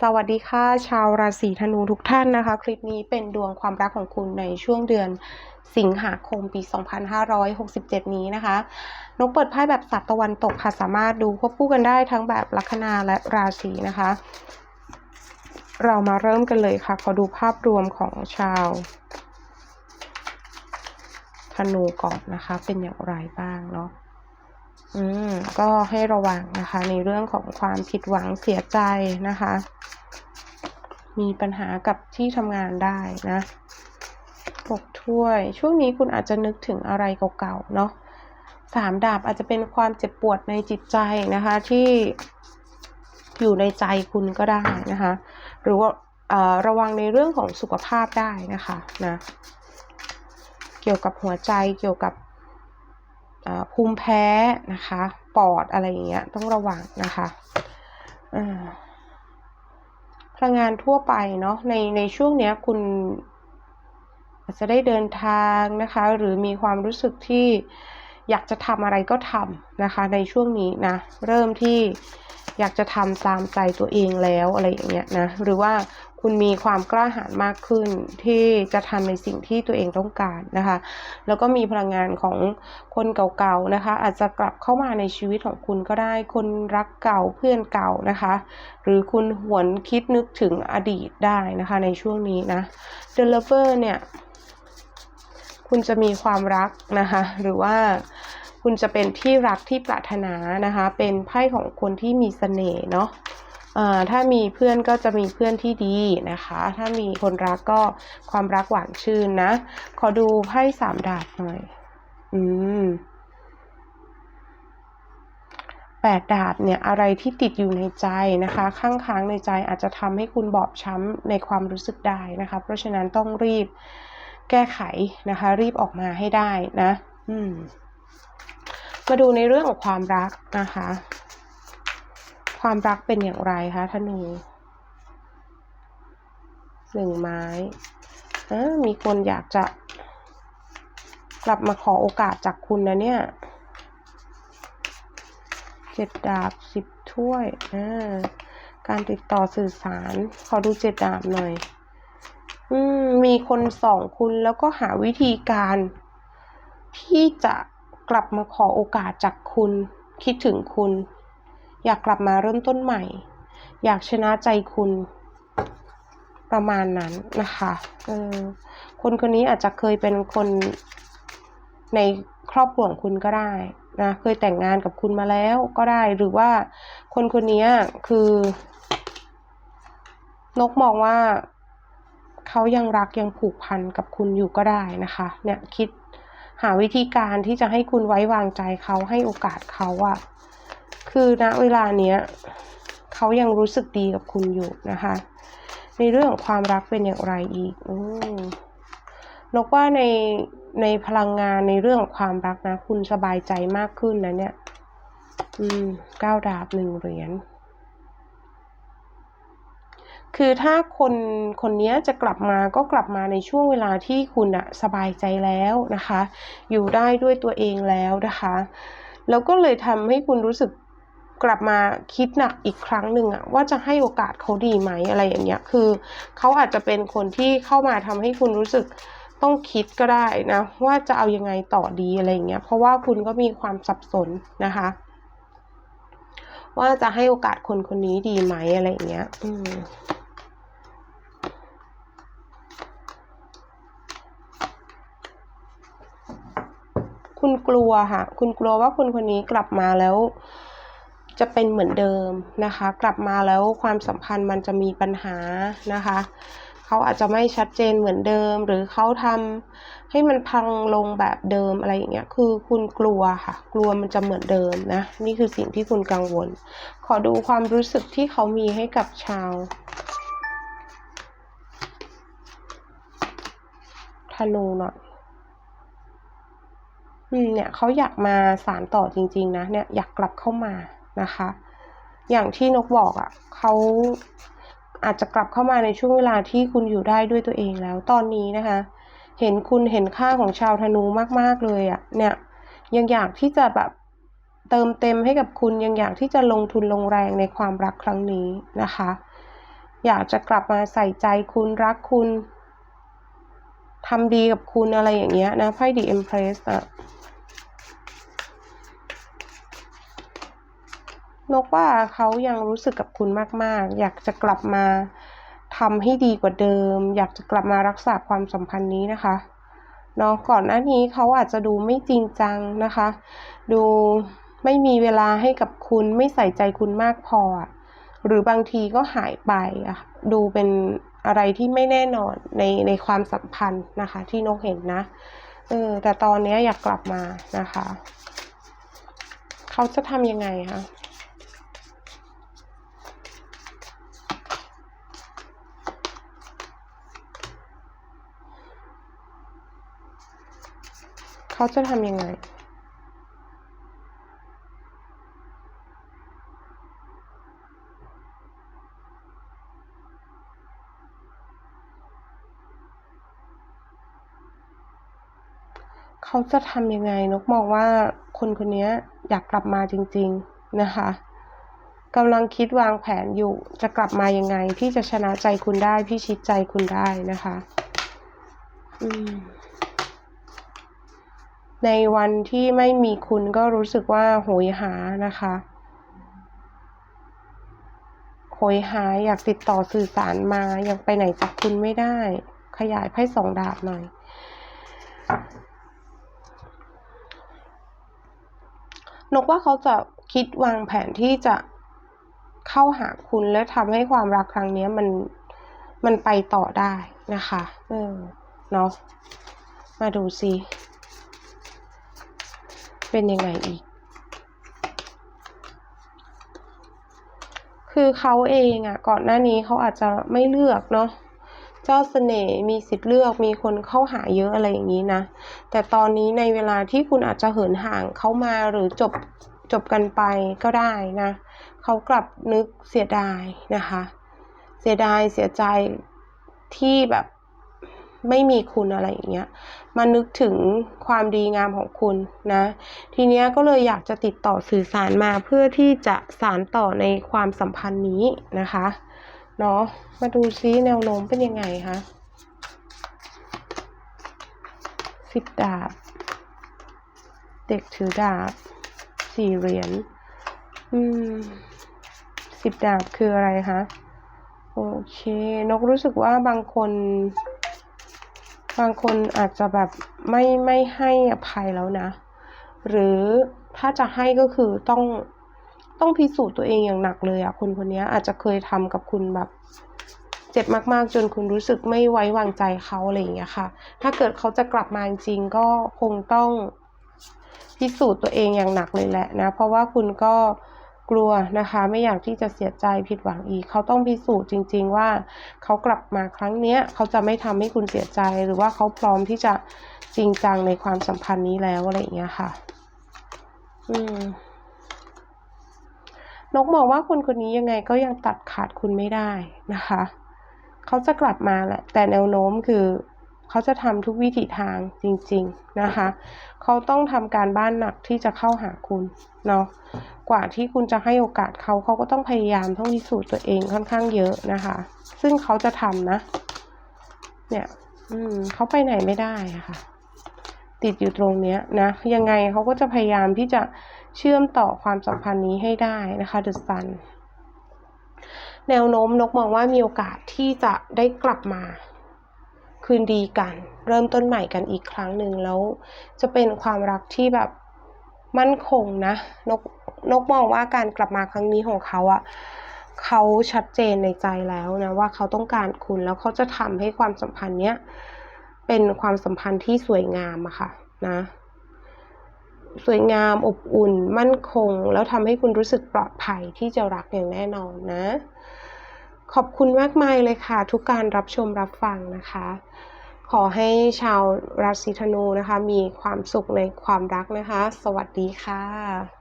สวัสดีค่ะ ชาวราศีธนูทุกท่านนะคะ คลิปนี้เป็นดวงความรักของคุณในช่วงเดือนสิงหาคมปี 2567 นี้นะคะ นกเปิดไพ่แบบสัตว์ตะวันตกค่ะ สามารถดูควบคู่กันได้ทั้งแบบลัคนาและราศีนะคะ เรามาเริ่มกันเลยค่ะ ขอดูภาพรวมของชาว ธนูก่อนนะคะ เป็นอย่างไรบ้างเนาะอืม ก็ให้ระวังนะคะ ในเรื่องของความผิดหวังเสียใจนะคะ มีปัญหากับที่ทำงานได้นะปกถ้วย ช่วงนี้คุณอาจจะนึกถึงอะไรเก่าๆเนาะสามดาบอาจจะเป็นความเจ็บปวดในจิตใจนะคะที่อยู่ในใจคุณก็ได้นะคะ หรือว่าระวังในเรื่องของสุขภาพได้นะคะนะเกี่ยวกับหัวใจเกี่ยวกับภูมิแพ้นะคะ ปอดอะไรอย่างเงี้ยต้องระวังนะคะ พลังงานทั่วไปเนาะในในช่วงเนี้ยคุณอาจจะได้เดินทางนะคะ หรือมีความรู้สึกที่อยากจะทำอะไรก็ทำนะคะ ในช่วงนี้นะ เริ่มที่ อยากจะทำตามใจตัวเองแล้วอะไรอย่างเงี้ยนะหรือว่าคุณมีความกล้าหาญมากขึ้นที่จะทำในสิ่งที่ตัวเองต้องการนะคะ แล้วก็มีพลังงานของคนเก่าๆนะคะ อาจจะกลับเข้ามาในชีวิตของคุณก็ได้ คนรักเก่าเพื่อนเก่านะคะ หรือคุณหวนคิดนึกถึงอดีตได้นะคะในช่วงนี้นะ The Lover เนี่ย คุณจะมีความรักนะคะ หรือว่า คุณจะเป็นที่รักที่ปรารถนานะคะ เป็นไพ่ของคนที่มีเสน่ห์เนาะถ้ามีเพื่อนก็จะมีเพื่อนที่ดีนะคะ ถ้ามีคนรักก็ความรักหวานชื่นนะ ขอดูไพ่สามดาบหน่อย อืมแปดดาบเนี่ยอะไรที่ติดอยู่ในใจนะคะ ข้างค้างในใจอาจจะทำให้คุณบอบช้ำในความรู้สึกได้นะคะ เพราะฉะนั้นต้องรีบแก้ไขนะคะ รีบออกมาให้ได้นะ อืม มาดูในเรื่องของความรักนะคะ ความรักเป็นอย่างไรคะธนูหนึ่งไม้มีคนอยากจะกลับมาขอโอกาสจากคุณนะเนี่ยเจ็ดดาบสิบถ้วยการติดต่อสื่อสาร ขอดูเจ็ดดาบหน่อยอืมมีคนสองคุณแล้วก็หาวิธีการที่จะ กลับมาขอโอกาสจากคุณ คิดถึงคุณ อยากกลับมาเริ่มต้นใหม่ อยากชนะใจคุณ ประมาณนั้นนะคะเออคนคนนี้อาจจะเคยเป็นคนในครอบครัวของคุณก็ได้นะเคยแต่งงานกับคุณมาแล้วก็ได้หรือว่าคนคนนี้คือ นกมองว่าเขายังรักยังผูกพันกับคุณอยู่ก็ได้นะคะ เนี่ยคิด หาวิธีการที่จะให้คุณไว้วางใจเขาให้โอกาสเขาอะคือณเวลาเนี้ยเขายังรู้สึกดีกับคุณอยู่นะคะ ในเรื่องของความรักเป็นอย่างไรอีกอนกว่าในในพลังงานในเรื่องของความรักนะ คุณสบายใจมากขึ้นนะเนี่ย อืมเก้าดาบหนึ่งเหรียญ คือถ้าคนคนนี้จะกลับมาก็กลับมาในช่วงเวลาที่คุณอะสบายใจแล้วนะคะ อยู่ได้ด้วยตัวเองแล้วนะคะ แล้วก็เลยทำให้คุณรู้สึกกลับมาคิดหนักอีกครั้งหนึ่งอะว่าจะให้โอกาสเขาดีไหมอะไรอย่างเงี้ยคือเขาอาจจะเป็นคนที่เข้ามาทำให้คุณรู้สึกต้องคิดก็ได้นะว่าจะเอายังไงต่อดีอะไรอย่างเงี้ยเพราะว่าคุณก็มีความสับสนนะคะ ว่าจะให้โอกาสคนคนนี้ดีไหมอะไรอย่างเงี้ย อืม คุณกลัวค่ะ คุณกลัวว่าคนคนนี้กลับมาแล้ว จะเป็นเหมือนเดิมนะคะ กลับมาแล้วความสัมพันธ์มันจะมีปัญหานะคะเขาอาจจะไม่ชัดเจนเหมือนเดิม หรือเขาทำให้มันพังลงแบบเดิมอะไรอย่างเงี้ย คือคุณกลัวค่ะ กลัวมันจะเหมือนเดิมนะ นี่คือสิ่งที่คุณกังวล ขอดูความรู้สึกที่เขามีให้กับชาวธนูหน่อย เนี่ยเขาอยากมาสารต่อจริง ๆ นะ เนี่ยอยากกลับเข้ามานะคะ อย่างที่นกบอกอะ่ะเขาอาจจะกลับเข้ามาในช่วงเวลาที่คุณอยู่ได้ด้วยตัวเองแล้วตอนนี้นะคะ เห็นคุณเห็นค่าของชาวธนูมากๆเลยอะ่ะ เนี่ย ยังอยากที่จะแบบเติมเต็มให้กับคุณยังอยากที่จะลงทุนลงแรงในความรักครั้งนี้นะคะ อยากจะกลับมาใส่ใจคุณรักคุณทำดีกับคุณอะไรอย่างเงี้ยนะไพ่ดีเอ็มเพรสอะ นกว่าเขายังรู้สึกกับคุณมาก ๆ อยากจะกลับมาทำให้ดีกว่าเดิม อยากจะกลับมารักษาความสัมพันธ์นี้นะคะเนาะก่อนหน้านี้เขาอาจจะดูไม่จริงจังนะคะ ดูไม่มีเวลาให้กับคุณไม่ใส่ใจคุณมากพอ หรือบางทีก็หายไปอะดูเป็นอะไรที่ไม่แน่นอนในในความสัมพันธ์นะคะ ที่นกเห็นนะเออแต่ตอนนี้อยากกลับมานะคะ เขาจะทำยังไงคะ เขาจะทำยังไง เขาจะทำยังไง นกมองว่าคนคนนี้อยากกลับมาจริง ๆ นะคะกำลังคิดวางแผนอยู่จะกลับมายังไงที่จะชนะใจคุณได้พิชิตใจคุณได้นะคะ อืม ในวันที่ไม่มีคุณก็รู้สึกว่าโหยหานะคะ โหยหาอยากติดต่อสื่อสารมายังไปไหนจากคุณไม่ได้ ขยายไพ่สองดาบหน่อย นกว่าเขาจะคิดวางแผนที่จะเข้าหาคุณและทำให้ความรักครั้งนี้มันมันไปต่อได้นะคะ เออเนาะมาดูซิ เป็นยังไงอีก คือเขาเองอะ่ะ ก่อนหน้านี้เขาอาจจะไม่เลือกเนาะเจ้าเสน่ห์มีสิทธิ์เลือกมีคนเข้าหาเยอะอะไรอย่างนี้นะ แต่ตอนนี้ในเวลาที่คุณอาจจะเหินห่างเขามาหรือจบจบกันไปก็ได้นะเขากลับนึกเสียดายนะคะ เสียดายเสียใจที่แบบ ไม่มีคุณอะไรอย่างเงี้ยมานึกถึงความดีงามของคุณนะ ทีเนี้ยก็เลยอยากจะติดต่อสื่อสารมาเพื่อที่จะสารต่อในความสัมพันธ์นี้นะคะเนาะมาดูซิแนวโน้มเป็นยังไงคะสิบดาบ เด็กถือดาบสี่เหรียญอืมสิบดาบคืออะไรคะโอเค นกรู้สึกว่าบางคน บางคนอาจจะแบบไม่ไม่ให้อภัยแล้วนะ หรือถ้าจะให้ก็คือต้องต้องพิสูจน์ตัวเองอย่างหนักเลยอะคนคนนี้อาจจะเคยทำกับคุณแบบเจ็บมากๆ จนคุณรู้สึกไม่ไว้วางใจเขาอะไรอย่างเงี้ยค่ะ ถ้าเกิดเขาจะกลับมาจริงก็คงต้องพิสูจน์ตัวเองอย่างหนักเลยแหละนะ เพราะว่าคุณก็ กลัวนะคะ ไม่อยากที่จะเสียใจผิดหวังอีก เขาต้องพิสูจน์จริง ๆ ว่าเขากลับมาครั้งเนี้ยเขาจะไม่ทำให้คุณเสียใจหรือว่าเขาพร้อมที่จะจริงจังในความสัมพันธ์นี้แล้วอะไรอย่างเงี้ยค่ะ อืมนกมองว่าคนคนนี้ยังไงก็ยังตัดขาดคุณไม่ได้นะคะ เขาจะกลับมาแหละ แต่แนวโน้มคือ เขาจะทำทุกวิถีทางจริงๆนะคะ เขาต้องทำการบ้านหนักที่จะเข้าหาคุณเนาะ กว่าที่คุณจะให้โอกาสเขาเขาก็ต้องพยายามต้องพิสูจน์ตัวเองค่อนข้างเยอะนะคะ ซึ่งเขาจะทำนะ เนี่ย อืมเขาไปไหนไม่ได้ะค่ะ ติดอยู่ตรงเนี้ยนะ ยังไงเขาก็จะพยายามที่จะเชื่อมต่อความสัมพันธ์นี้ให้ได้นะคะเดอะซันแนวโน้มนกมองว่ามีโอกาสที่จะได้กลับมา คืนดีกัน เริ่มต้นใหม่กันอีกครั้งหนึ่งแล้ว จะเป็นความรักที่แบบมั่นคงนะนกนกมองว่าการกลับมาครั้งนี้ของเขาอะเขาชัดเจนในใจแล้วนะว่าเขาต้องการคุณแล้วเขาจะทำให้ความสัมพันธ์เนี้ยเป็นความสัมพันธ์ที่สวยงามอะค่ะนะสวยงามอบอุ่น มั่นคง แล้วทำให้คุณรู้สึกปลอดภัยที่จะรักอย่างแน่นอนนะ ขอบคุณมากมายเลยค่ะ ทุกการรับชมรับฟังนะคะ ขอให้ชาวราศีธนูนะคะ มีความสุขในความรักนะคะ สวัสดีค่ะ